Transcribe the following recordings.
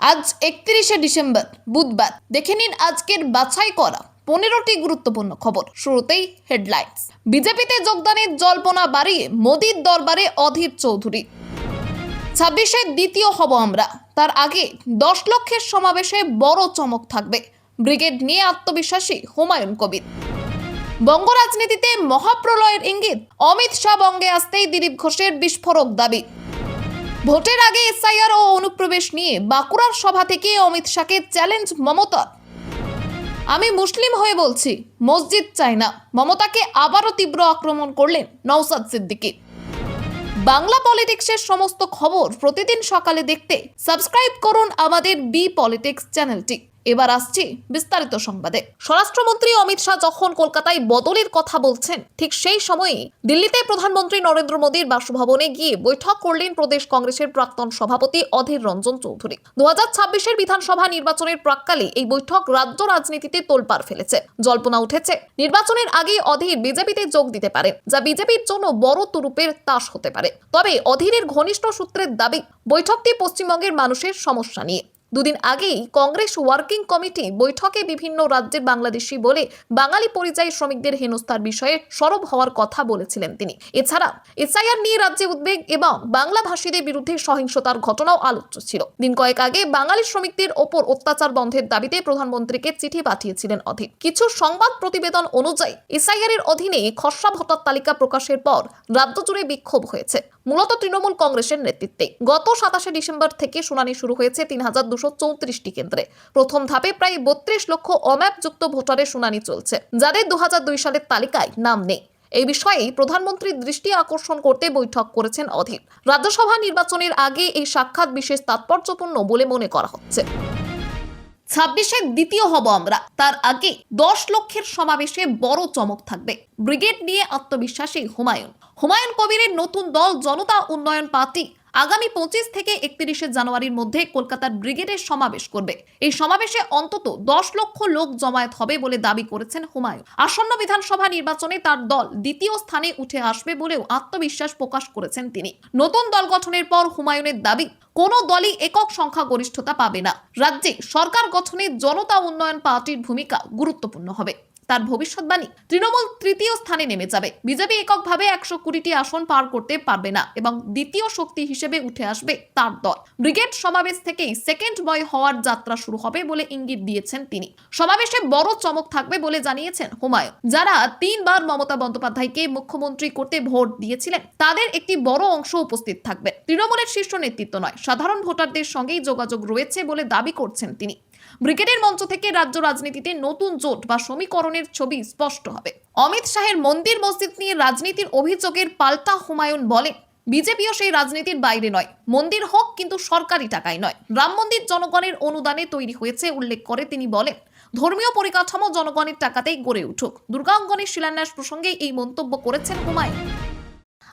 আজ একত্রিশে ডিসেম্বর, বুধবার। দেখে নিন আজকের বাছাই করা পনেরোটি গুরুত্বপূর্ণ খবর। শুরুতেই হেডলাইন্স। বিজেপিতে যোগদানের জল্পনা বাড়িয়ে মোদীর দরবারে অধীর চৌধুরী। ছাব্বিশে দ্বিতীয় হব আমরা। তার আগে দশ লক্ষের সমাবেশে বড় চমক থাকবে। ব্রিগেড নিয়ে আত্মবিশ্বাসী হুমায়ুন কবির। বঙ্গ রাজনীতিতে মহাপ্রলয়ের ইঙ্গিত। অমিত শাহ বঙ্গে আসতেই দিলীপ ঘোষের বিস্ফোরক দাবি। ভোটের আগে এসআইআর ও অনুপ্রবেশ নিয়ে বাঁকুড়ার সভা থেকে অমিত শাহকে চ্যালেঞ্জ মমতার। আমি মুসলিম হয়ে বলছি, মসজিদ চাই না। মমতাকে আবারও তীব্র আক্রমণ করলেন নওসাদ সিদ্দিকী। বাংলা পলিটিক্সের সমস্ত খবর প্রতিদিন সকালে দেখতে সাবস্ক্রাইব করুন আমাদের বি পলিটিক্স চ্যানেলটি। এবার আসছি বিস্তারিত সংবাদে। স্বরাষ্ট্রমন্ত্রী অমিত শাহ যখন কলকাতায় বদলের কথা বলছেন, ঠিক সেই সময়ই দিল্লিতে প্রধানমন্ত্রী নরেন্দ্র মোদীর বাসভবনে গিয়ে বৈঠক করলেন প্রদেশ কংগ্রেসের প্রাক্তন সভাপতি অধীর রঞ্জন চৌধুরী। দু হাজার ছাব্বিশের বিধানসভা নির্বাচনের প্রাককালে এই বৈঠক রাজ্য রাজনীতিতে তোলপাড় ফেলেছে। জল্পনা উঠেছে, নির্বাচনের আগে অধীর বিজেপিতে যোগ দিতে পারে, যা বিজেপির জন্য বড় তুরুপের তাস হতে পারে। তবে অধীরের ঘনিষ্ঠ সূত্রের দাবি, বৈঠকটি পশ্চিমবঙ্গের মানুষের সমস্যা নিয়ে। দুদিন আগেই কংগ্রেস ওয়ার্কিং কমিটি বৈঠকে বিভিন্ন রাজ্যের বাংলাদেশি বলে বাঙালি পরিযায়ী শ্রমিকদের হেনস্থার বিষয়ে সরব হওয়ার কথা বলেছিলেন তিনি। এছাড়া এসআইআর নিয়ে রাজ্যে উদ্বেগ এবং বাংলা ভাষীদের বিরুদ্ধে সহিংসতার ঘটনাও আলোচ্য ছিল। দিন কয়েক আগে বাঙালি শ্রমিকদের ওপর অত্যাচার বন্ধের দাবিতে প্রধানমন্ত্রীকে চিঠি পাঠিয়েছিলেন অধীর কিছু সংবাদ প্রতিবেদন অনুযায়ী এসআইআর এর অধীনে খসড়া ভোটার তালিকা প্রকাশের পর রাজ্য জুড়ে বিক্ষোভ হয়েছে। মূলত তৃণমূল কংগ্রেসের নেতৃত্বে। গত সাতাশে ডিসেম্বর থেকে শুনানি শুরু হয়েছে তিন হাজার দুশো কেন্দ্রে। প্রথম ধাপে প্রায় বত্রিশ লক্ষ অম্যাপযুক্ত ভোটারের শুনানি চলছে, যাদের দু সালের তালিকায় নাম নেই। এই বিষয়ে প্রধানমন্ত্রীর দৃষ্টি আকর্ষণ করতে বৈঠক করেছেন অধীর। রাজ্যসভা নির্বাচনের আগে এই সাক্ষাৎ বিশেষ তাৎপর্যপূর্ণ বলে মনে করা হচ্ছে। ছাব্বিশে দ্বিতীয় হব আমরা। তার আগে দশ লক্ষের সমাবেশে বড় চমক থাকবে। ব্রিগেড নিয়ে আত্মবিশ্বাসী হুমায়ুন। হুমায়ুন কবিরের নতুন দল জনতা উন্নয়ন পার্টি আগামী পঁচিশ থেকে একত্রিশে জানুয়ারির মধ্যে কলকাতার ব্রিগেডের সমাবেশ করবে। এই সমাবেশে অন্তত দশ লক্ষ লোক জমায়েত হবে বলে দাবি করেছেন হুমায়ুন। আসন্ন বিধানসভা নির্বাচনে তার দল দ্বিতীয় স্থানে উঠে আসবে বলেও আত্মবিশ্বাস প্রকাশ করেছেন তিনি। নতুন দল গঠনের পর হুমায়ুনের দাবি, কোনো দলই একক সংখ্যাগরিষ্ঠতা পাবে না। রাজ্যে সরকার গঠনে জনতা উন্নয়ন পার্টির ভূমিকা গুরুত্বপূর্ণ হবে। তার ভবিষ্যৎবাণী। তৃণমূল তৃতীয় স্থানে নেমে যাবে। বিজেপি এককভাবে একশো কুড়িটি আসন পার করতে পারবে না এবং দ্বিতীয় শক্তি হিসেবে উঠে আসবে তার দল। ব্রিগেড সমাবেশ থেকেই সেকেন্ড বয় হওয়ার যাত্রা শুরু হবে বলে ইঙ্গিত দিয়েছেন তিনি। সমাবেশে বড় চমক থাকবে বলে জানিয়েছেন হুমায়ুন। যারা তিনবার মমতা বন্দ্যোপাধ্যায়কে মুখ্যমন্ত্রী করতে ভোট দিয়েছিলেন, তাদের একটি বড় অংশ উপস্থিত থাকবে। তৃণমূলের শীর্ষ নেতৃত্ব নয়, সাধারণ ভোটারদের সঙ্গেই যোগাযোগ রয়েছে বলে দাবি করছেন তিনি। ব্রিগেডের মঞ্চ থেকে রাজ্য রাজনীতিতে নতুন জোট বা সমীকরণের ছবি স্পষ্ট হবে। অমিত শাহের মন্দির মসজিদ নিয়ে রাজনীতির অভিযোগের পাল্টা হুমায়ুন বলে বিজেপিও সেই রাজনীতির বাইরে নয়। মন্দির হোক, কিন্তু সরকারি টাকায় নয়। রাম মন্দির জনগণের অনুদানে তৈরি হয়েছে উল্লেখ করে তিনি বলেন, ধর্মীয় পরিকাঠামো জনগণের টাকাতেই গড়ে উঠুক। দুর্গাঙ্গনের শিলান্যাস প্রসঙ্গে এই মন্তব্য করেছেন হুমায়ুন।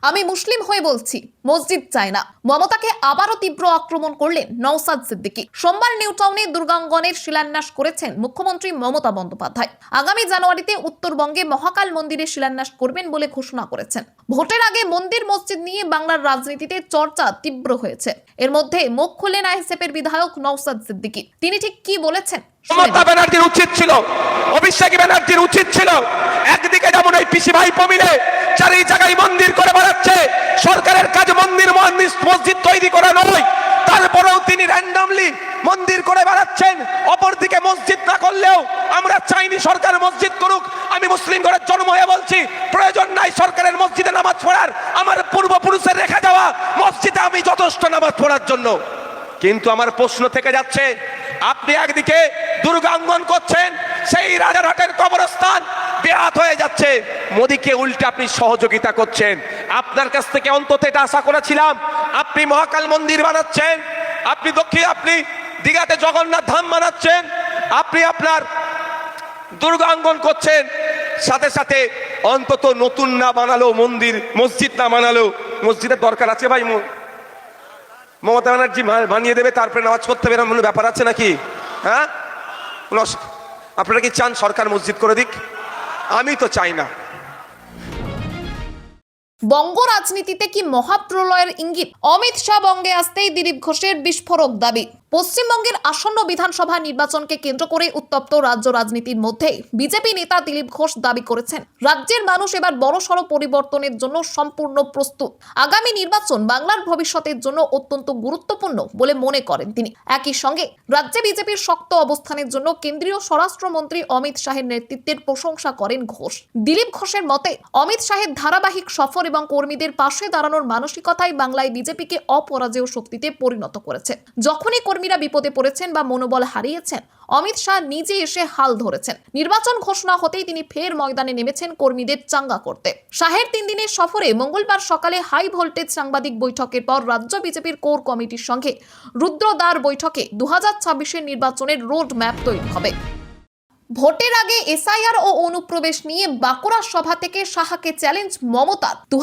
আমি মুসলিম হয়ে বলছি মসজিদ চাই না। মমতাকে আবারও তীব্র আক্রমণ করলেন নওসাদ সিদ্দিকী। সোমবার নিউটাউনে দুর্গাঙ্গনের শিলান্যাস করেছেন মুখ্যমন্ত্রী মমতা বন্দ্যোপাধ্যায়। আগামী জানুয়ারিতে উত্তরবঙ্গে মহাকাল মন্দিরে শিলান্যাস করবেন বলে ঘোষণা করেছেন। ভোটের আগে মন্দির মসজিদ নিয়ে বাংলার রাজনীতিতে চর্চা তীব্র হয়েছে। এর মধ্যে মুখ খুললেন আইএসএফের বিধায়ক নওসাদ সিদ্দিকী। তিনি ঠিক কি বলেছেন মমতা ব্যানার্জির উচিত ছিল অভিষেক ব্যানার্জির উচিত ছিল একদিকে যেমন এই পিসি ভাই মিলে চারি জায়গায় মন্দির করে বেড়াচ্ছে। সরকারের কাজ মন্দির মসজিদ তৈরি করা নয়। তারপরেও তিনি র্যান্ডামলি মন্দির করে বেড়াচ্ছেন। অপরদিকে মসজিদ না করলেও আমরা চাইনি সরকার মসজিদ করুক। আমি মুসলিম ঘরের জন্ম হয়ে বলছি, প্রয়োজন নাই সরকারের মসজিদে নামাজ পড়ার। আমার পূর্বপুরুষের রেখে যাওয়া মসজিদে আমি যথেষ্ট নামাজ পড়ার জন্য। কিন্তু আমার প্রশ্ন থেকে যাচ্ছে, আপনি একদিকে দুর্গাঙ্গন করছেন, সেই রাজারহাটের কবরস্থান বেহাত হয়ে যাচ্ছে। মোদীকে উল্টে আপনি সহযোগিতা করছেন। আপনার কাছ থেকে অন্তত এটা আশা করেছিলাম। আপনি মহাকাল মন্দির বানাচ্ছেন। আপনি দক্ষিণ, আপনি দীঘাতে জগন্নাথ ধাম বানাচ্ছেন। আপনি আপনার দুর্গাঙ্গন করছেন। সাথে সাথে অন্তত নতুন না বানালো মন্দির, মসজিদ না বানালো মসজিদের দরকার আছে ভাই মমতা ব্যানার্জি বানিয়ে দেবে, তারপরে নামাজ পড়তে হবে এরকম ব্যাপার আছে নাকি? হ্যাঁ? আপনারা কি চান সরকার মসজিদ করে দিক? আমি তো চাই না। বঙ্গ রাজনীতিতে কি মহাপ্রলয়ের ইঙ্গিত? অমিত শাহ বঙ্গে আসতেই দিলীপ ঘোষের বিস্ফোরক দাবি। পশ্চিমবঙ্গের আসন্ন বিধানসভা নির্বাচনকে কেন্দ্র করে উত্তপ্ত রাজ্য রাজনীতির মধ্যে বিজেপি নেতা দিলীপ ঘোষ দাবি করেছেন। রাজ্যের মানুষ এবার বড়সড় পরিবর্তনের জন্য সম্পূর্ণ প্রস্তুত। আগামী নির্বাচন বাংলার ভবিষ্যতের জন্য অত্যন্ত গুরুত্বপূর্ণ বলে মনে করেন তিনি। একই সঙ্গে রাজ্যে বিজেপির শক্ত অবস্থানের জন্য কেন্দ্রীয় স্বরাষ্ট্রমন্ত্রী অমিত শাহের নেতৃত্বের প্রশংসা করেন ঘোষ। দিলীপ ঘোষের মতে, অমিত শাহের ধারাবাহিক সফর এবং কর্মীদের পাশে দাঁড়ানোর মানসিকতাই বাংলায় বিজেপিকে অপরাজেয় শক্তিতে পরিণত করেছে। যখনই কর্মীরা বিপদে পড়েছেন বা মনোবল হারিয়েছেন। অমিত শাহ নিজে এসে হাল ধরেছেন। নির্বাচন ঘোষণা হতেই তিনি ফের ময়দানে নেমেছেন কর্মীদের চাঙ্গা করতে। শাহের তিন দিনের সফরে মঙ্গলবার সকালে হাই ভোল্টেজ সাংবাদিক বৈঠকের পর রাজ্য বিজেপির কোর কমিটির সঙ্গে রুদ্রদ্বার বৈঠকে দু হাজার নির্বাচনের রোড ম্যাপ তৈরি হবে। ভোটের আগে এসআইআর ও অনুপ্রবেশ নিয়ে বাঁকুড়া সভা থেকে সাহাকে চ্যালেঞ্জ মমতার দু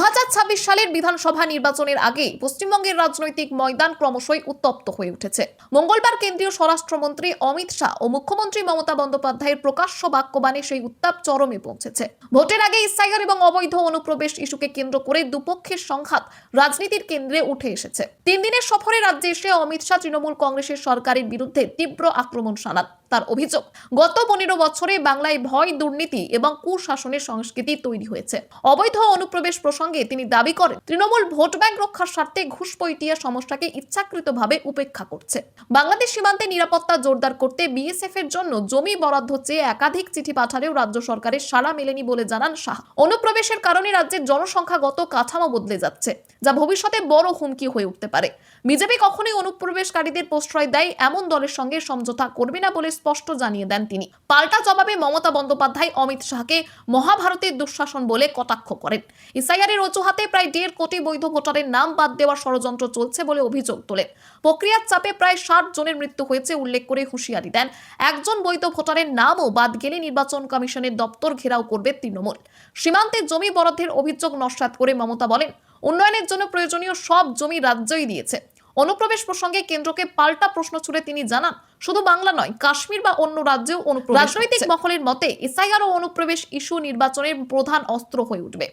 সালের বিধানসভা নির্বাচনের আগে পশ্চিমবঙ্গের রাজনৈতিক ময়দান ক্রমশই উত্তপ্ত হয়ে উঠেছে। মঙ্গলবার কেন্দ্রীয় স্বরাষ্ট্রমন্ত্রী অমিত শাহ ও মুখ্যমন্ত্রী মমতা বন্দ্যোপাধ্যায়ের প্রকাশ্য বাক্যবাণে সেই উত্তাপ চরমে পৌঁছেছে। ভোটের আগে এসআইআর এবং অবৈধ অনুপ্রবেশ ইস্যুকে কেন্দ্র করে দুপক্ষের সংঘাত রাজনীতির কেন্দ্রে উঠে এসেছে। তিন দিনের সফরে রাজ্যে এসে অমিত শাহ তৃণমূল কংগ্রেসের সরকারের বিরুদ্ধে তীব্র আক্রমণ শানান তার অভিযোগ। গত পনেরো বছরে বাংলায় ভয়, দুর্নীতি এবং কুশাসনের সংস্কৃতি তৈরি হয়েছে। অবৈধ অনুপ্রবেশ প্রসঙ্গে তিনি দাবি করেন, তৃণমূল ভোট ব্যাংক রক্ষার স্বার্থে ঘুষপৈটিয়া সমস্যাকে ইচ্ছাকৃতভাবে উপেক্ষা করছে। বাংলাদেশ সীমান্তে নিরাপত্তা জোরদার করতে বিএসএফ এর জন্য জমি বরাদ্দ চেয়ে একাধিক চিঠি পাঠালেও রাজ্য সরকারের সাড়া মেলেনি বলে জানান শাহ। অনুপ্রবেশের কারণে রাজ্যের জনসংখ্যাগত কাঠামো বদলে যাচ্ছে, যা ভবিষ্যতে বড় হুমকি হয়ে উঠতে পারে। বিজেপি কখনোই অনুপ্রবেশকারীদের প্রশ্রয় দেয় এমন দলের সঙ্গে সমঝোতা করবে না বলে স্পষ্ট জানিয়ে দেন তিনি। পাল্টা জবাবে মমতা বন্দ্যোপাধ্যায় অমিত শাহকে মহাভারতের দুঃশাসন বলে কটাক্ষ করেন। ইসাইয়ারের অজুহাতে প্রায় দেড় কোটি বৈধ ভোটারের নাম বাদ দেওয়ার ষড়যন্ত্র চলছে বলে অভিযোগ তোলেন। প্রক্রিয়ার চাপে প্রায় ষাট জনের মৃত্যু হয়েছে উল্লেখ করে হুঁশিয়ারি দেন। একজন বৈধ ভোটারের নামও বাদ গেলে নির্বাচন কমিশনের দপ্তর ঘেরাও করবে তৃণমূল। সীমান্তে জমি বরাদ্দের অভিযোগ নস্যাৎ করে মমতা বলেন, উন্নয়নের জন্য প্রয়োজনীয় সব জমি রাজ্যই দিয়েছে। অনুপ্রবেশ প্রসঙ্গে কেন্দ্রকে পাল্টা প্রশ্ন ছুড়ে তিনি জানান শুধু বাংলা নয় কাশ্মীর বা অন্য রাজ্যেও অনুপ্রবেশ রাজনৈতিক মহলের মতে এসআইআর ও অনুপ্রবেশ ইস্যু নির্বাচনের প্রধান অস্ত্র হয়ে উঠবে।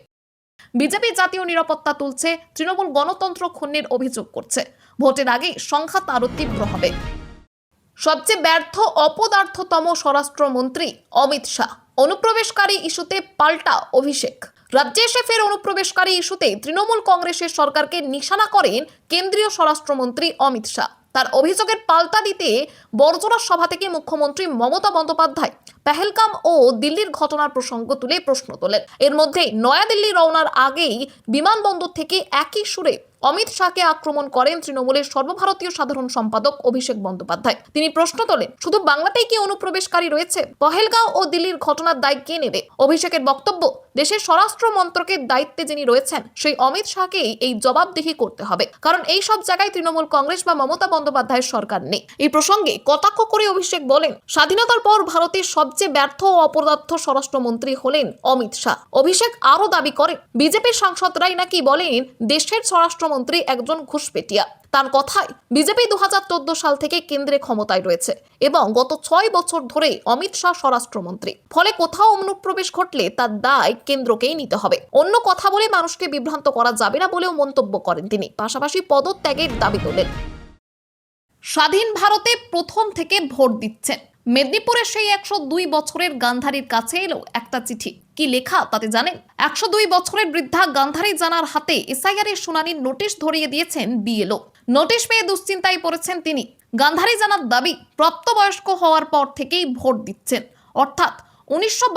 বিজেপি জাতীয় নিরাপত্তা তুলছে তৃণমূল গণতন্ত্র ক্ষুণ্ণের অভিযোগ করছে। ভোটের আগে সংঘাত আরও তীব্র হবে। সবচেয়ে ব্যর্থ অপদার্থতম স্বরাষ্ট্রমন্ত্রী অমিত শাহ অনুপ্রবেশকারী ইস্যুতে পাল্টা অভিষেক। রাজ্যে এসে ফের অনুপ্রবেশকারী ইস্যুতে তৃণমূল কংগ্রেসের সরকারকে নিশানা করেন কেন্দ্রীয় স্বরাষ্ট্রমন্ত্রী অমিত শাহ। তার অভিযোগের পাল্টা দিতে বর্জনা সভা থেকে মুখ্যমন্ত্রী মমতা বন্দ্যোপাধ্যায় পেহেলকাম ও দিল্লির ঘটনার প্রসঙ্গ তুলে প্রশ্ন তোলেন। এর মধ্যে নয়াদিল্লি রওনার আগেই বিমানবন্দর থেকে একই সুরে অমিত শাহকে আক্রমণ করেন তৃণমূলের সর্বভারতীয় সাধারণ সম্পাদক অভিষেক বন্দ্যোপাধ্যায়। তিনি প্রশ্ন তোলেন, শুধু বাংলাতেই কি অনুপ্রবেশকারী রয়েছে? পহেলগাঁও ও দিল্লির ঘটনার দায় কে নেবে? অভিষেকের বক্তব্য, দেশের স্বরাষ্ট্র মন্ত্রকের দায়িত্বে যিনি রয়েছেন, সেই অমিত শাহকেই এই জবাবদিহি করতে হবে। কারণ এই সব জায়গায় তৃণমূল কংগ্রেস বা মমতা বন্দ্যোপাধ্যায়ের সরকার নেই। এই প্রসঙ্গে কটাক্ষ করে অভিষেক বলেন, স্বাধীনতার পর ভারতের সবচেয়ে ব্যর্থ ও অপদার্থ স্বরাষ্ট্রমন্ত্রী হলেন অমিত শাহ। অভিষেক আরও দাবি করেন, বিজেপির সাংসদরাই নাকি বলেন, দেশের স্বরাষ্ট্রমন্ত্রী একজন ঘুষপেটিয়া। তার কথায়, বিজেপি দুহাজার চোদ্দ সাল থেকে কেন্দ্রে ক্ষমতায় রয়েছে এবং গত ছয় বছর ধরে অমিত শাহ স্বরাষ্ট্রমন্ত্রী। ফলে কোথাও অনুপ্রবেশ ঘটলে তার দায় কেন্দ্রকেই নিতে হবে। অন্য কথা বলে মানুষকে বিভ্রান্ত করা যাবে না বলেও মন্তব্য করেন তিনি। পাশাপাশি পদত্যাগের দাবি তোলেন। স্বাধীন ভারতে প্রথম থেকে ভোট দিচ্ছেন। মেদিনীপুরের সেই একশো দুই বছরের গান্ধারীর কাছে এলো একটা চিঠি। কি লেখা তাতে জানেন? একশো দুই বছরের বৃদ্ধা গান্ধারী জানার হাতে এসআইআর এর শুনানির নোটিশ ধরিয়ে দিয়েছেন বিএলও। নোটিশ পেয়ে দুশ্চিন্তায় পড়েছেন তিনি। গান্ধারী জানার দাবি, প্রাপ্তবয়স্ক হওয়ার পর থেকেই ভোট দিচ্ছেন। অর্থাৎ উনিশশো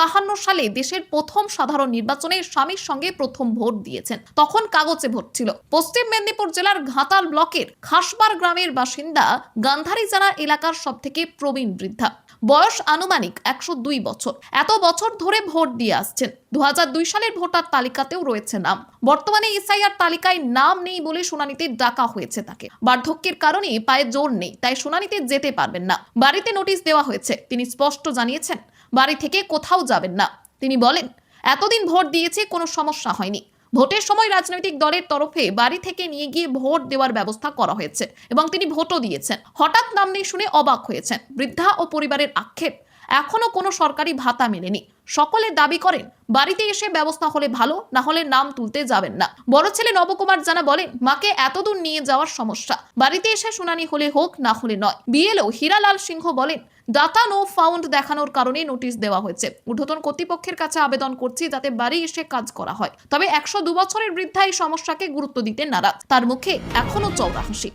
সালে দেশের প্রথম সাধারণ নির্বাচনে স্বামীর সঙ্গে প্রথম ভোট দিয়েছেন। তখন কাগজে ভোট ছিল। পশ্চিম মেদিনীপুর জেলার ঘাতাল ব্লকের খাসবার গ্রামের বাসিন্দা গান্ধারী জানা এলাকার সব থেকে প্রবীণ বৃদ্ধা। বয়স আনুমানিক একশো দুই বছর। এত বছর ধরে ভোট দিয়ে আসছেন। দুহাজার দুই সালের ভোটার তালিকাতেও রয়েছে নাম। বর্তমানে এসআইআর তালিকায় নাম নেই বলে শুনানিতে ডাকা হয়েছে তাকে। বার্ধক্যের কারণে পায়ে জোর নেই, তাই শুনানিতে যেতে পারবেন না। বাড়িতে নোটিশ দেওয়া হয়েছে। তিনি স্পষ্ট জানিয়েছেন, বাড়ি থেকে কোথাও যাবেন না। তিনি বলেন, এতদিন ভোট দিয়েছে, কোনো সমস্যা হয়নি। ভোটের সময় রাজনৈতিক দলের তরফে বাড়ি থেকে নিয়ে গিয়ে ভোট দেওয়ার ব্যবস্থা করা হয়েছে এবং তিনি ভোটও দিয়েছেন। হঠাৎ নাম নেই শুনে অবাক হয়েছেন। বৃদ্ধা ও পরিবারের আক্ষেপ। এখনও কোনো সরকারি ভাতা মেলেনি। সকলে দাবি করেন, বাড়িতে এসে ব্যবস্থা হলে ভালো, না হলে নাম তুলতে যাবেন না। বড় ছেলে নবকুমার জানা বলেন মাকে এতদূর নিয়ে যাওয়ার সমস্যা। বাড়িতে এসে শুনানি হলে হোক, না হলে নয়। বিএলও হীরালাল সিংহ বলেন ডাটা নো ফাউন্ড দেখানোর কারণে নোটিশ দেওয়া হয়েছে। ঊর্ধ্বতন কর্তৃপক্ষের কাছে আবেদন করছি যাতে বাড়ি এসে কাজ করা হয়। তবে একশো বছরের বৃদ্ধা এই সমস্যাকে গুরুত্ব দিতে নারাজ। তার মুখে এখনও চৌরা হাসি।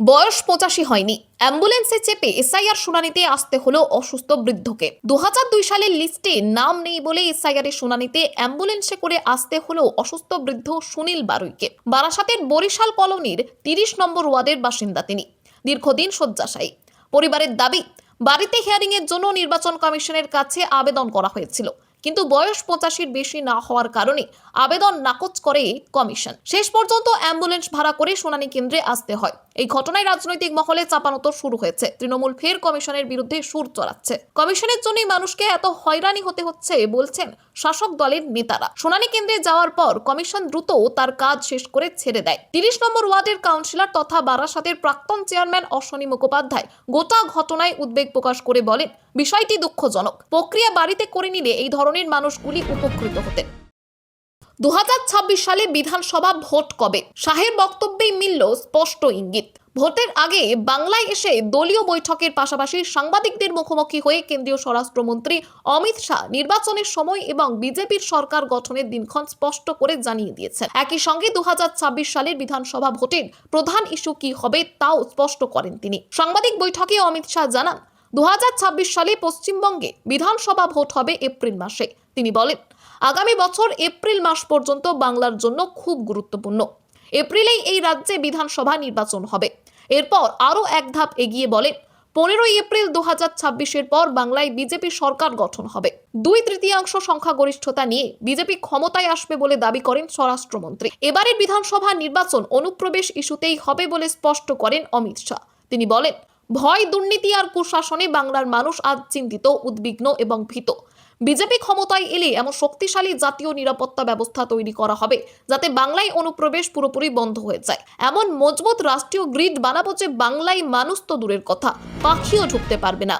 বয়স পঁচাশি হয়নি। অ্যাম্বুলেন্সে চেপে এসআইআর শুনানিতে আসতে হলো অসুস্থ বৃদ্ধকে। দুহাজার দুই সালের লিস্টে নাম নেই বলে এসআইআর এর শুনানিতে অ্যাম্বুলেন্সে করে আসতে হলো অসুস্থ বৃদ্ধ সুনীল বারুইকে। বারাসাতের বরিশাল কলোনির তিরিশ নম্বর ওয়ার্ডের বাসিন্দা তিনি। দীর্ঘদিন শয্যাশায়ী। পরিবারের দাবি, বাড়িতে হিয়ারিং এর জন্য নির্বাচন কমিশনের কাছে আবেদন করা হয়েছিল। কিন্তু বয়স পঁচাশির বেশি না হওয়ার কারণে আবেদন নাকচ করে কমিশন। শেষ পর্যন্ত অ্যাম্বুলেন্স ভাড়া করে শুনানি কেন্দ্রে আসতে হয়। এই ঘটনায় রাজনৈতিক মহলে চাপানোতর শুরু হয়েছে। তৃণমূল ফের কমিশনের বিরুদ্ধে সুর চড়াচ্ছে। কমিশনের জন্যই মানুষকে এত হয়রানি হতে হচ্ছে বলছেন শাসক দলের নেতারা। শুনানি কেন্দ্রে যাওয়ার পর কমিশন দ্রুত তার কাজ শেষ করে ছেড়ে দেয়। তিরিশ নম্বর ওয়ার্ডের কাউন্সিলর তথা বারাসাতের প্রাক্তন চেয়ারম্যান অশ্বনী মুখোপাধ্যায় গোটা ঘটনায় উদ্বেগ প্রকাশ করে বলেন, বিষয়টি দুঃখজনক। প্রক্রিয়া বাড়িতে করে নিলে এই ধরনের মানুষগুলি উপকৃত হতেন। দু হাজার ছাব্বিশ সালে বিধানসভা ভোট কবে? শাহের বক্তব্যেই মিলল স্পষ্ট ইঙ্গিত। ভোটের আগে বাংলায় এসে দলীয় বৈঠকের পাশাপাশি সাংবাদিকদের মুখোমুখি হয়ে কেন্দ্রীয় স্বরাষ্ট্রমন্ত্রী অমিত শাহ নির্বাচনের সময় এবং বিজেপির সরকার গঠনের দিনক্ষণ স্পষ্ট করে জানিয়ে দিয়েছেন। একই সঙ্গে দু হাজার ছাব্বিশ সালের বিধানসভা ভোটের প্রধান ইস্যু কি হবে তাও স্পষ্ট করেন তিনি। সাংবাদিক বৈঠকে অমিত শাহ জানান দু হাজার ছাব্বিশ সালে পশ্চিমবঙ্গে বিধানসভা ভোট হবে এপ্রিল মাসে। তিনি বলেন আগামী বছর এপ্রিল মাস পর্যন্ত বাংলার জন্য খুব গুরুত্বপূর্ণ। এপ্রিলেই এই রাজ্যে বিধানসভা নির্বাচন হবে। এরপর আরও এক ধাপ এগিয়ে বলেন, পনেরোই এপ্রিল দু হাজার ছাব্বিশের পর বাংলায় বিজেপি সরকার গঠন হবে। দুই তৃতীয়াংশ সংখ্যাগরিষ্ঠতা নিয়ে বিজেপি ক্ষমতায় আসবে বলে দাবি করেন স্বরাষ্ট্রমন্ত্রী। এবারের বিধানসভা নির্বাচন অনুপ্রবেশ ইস্যুতেই হবে বলে স্পষ্ট করেন অমিত শাহ। তিনি বলেন, ভয় দুর্নীতি আর কুশাসনে বাংলার মানুষ আজ চিন্তিত, উদ্বিগ্ন এবং ভীত। বিজেপি ক্ষমতায় এলে এমন শক্তিশালী জাতীয় নিরাপত্তা ব্যবস্থা তৈরি করা হবে, যাতে বাংলায় অনুপ্রবেশ পুরোপুরি বন্ধ হয়ে যায়। এমন মজবুত রাষ্ট্রীয় গ্রিড বানাবো যে বাংলায় মানুষ তো দূরের কথা, পাখিও ঢুকতে পারবে না।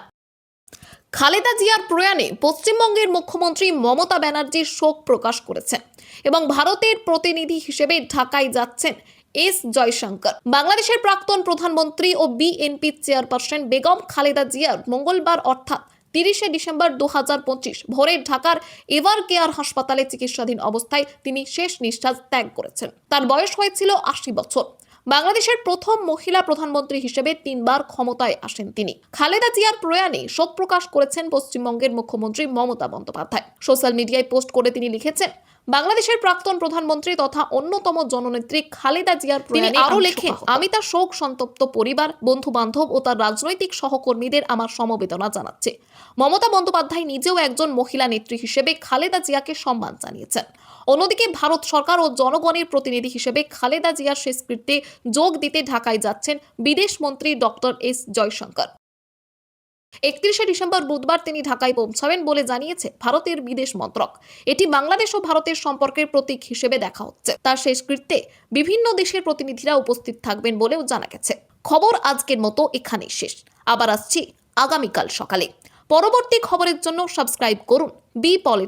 খালেদা জিয়ার প্রয়াণে পশ্চিমবঙ্গের মুখ্যমন্ত্রী মমতা ব্যানার্জি শোক প্রকাশ করেছেন এবং ভারতের প্রতিনিধি হিসেবে ঢাকায় যাচ্ছেন এস জয়শঙ্কর। বাংলাদেশের প্রাক্তন প্রধানমন্ত্রী ও বিএনপি চেয়ারপারসন বেগম খালেদা জিয়ার মঙ্গলবার অর্থাৎ তিরিশে ডিসেম্বর দু হাজার পঁচিশ ভোরে ঢাকার এভার কেয়ার হাসপাতালে চিকিৎসাধীন অবস্থায় তিনি শেষ নিঃশ্বাস ত্যাগ করেছেন। তার বয়স হয়েছিল আশি বছর। বাংলাদেশের প্রথম মহিলা প্রধানমন্ত্রী হিসেবে তিনবার ক্ষমতায় আসেন তিনি। খালেদা জিয়ার প্রয়াণে শোক প্রকাশ করেছেন পশ্চিমবঙ্গের মুখ্যমন্ত্রী মমতা বন্দ্যোপাধ্যায়। সোশ্যাল মিডিয়ায় পোস্ট করে তিনি লিখেছেন বাংলাদেশের প্রাক্তন প্রধানমন্ত্রী তথা অন্যতম জননেত্রী খালেদা জিয়ার তিনি আরও লেখেন আমি তার শোক সন্তপ্ত পরিবার বন্ধু বান্ধব ও তার রাজনৈতিক সহকর্মীদের আমার সমবেদনা জানাচ্ছে। মমতা বন্দ্যোপাধ্যায় নিজেও একজন মহিলা নেত্রী হিসেবে খালেদা জিয়াকে সম্মান জানিয়েছেন। অন্যদিকে ভারত সরকার ও জনগণের প্রতিনিধি হিসেবে খালেদা জিয়ার শেষকৃত্যে যোগ দিতে ঢাকায় যাচ্ছেন বিদেশ মন্ত্রী ডক্টর এস জয়শঙ্কর। একত্রিশে ডিসেম্বর বুধবার তিনি ঢাকায় পৌঁছাবেন বলে জানিয়েছে ভারতের বিদেশ মন্ত্রক। এটি বাংলাদেশ ও ভারতের সম্পর্কের প্রতীক হিসেবে দেখা হচ্ছে। তার শেষকৃত্যে বিভিন্ন দেশের প্রতিনিধিরা উপস্থিত থাকবেন বলেও জানা গেছে। খবর আজকের মতো এখানেই শেষ। আবার আসছি আগামীকাল সকালে। পরবর্তী খবরের জন্য সাবস্ক্রাইব করুন। B polit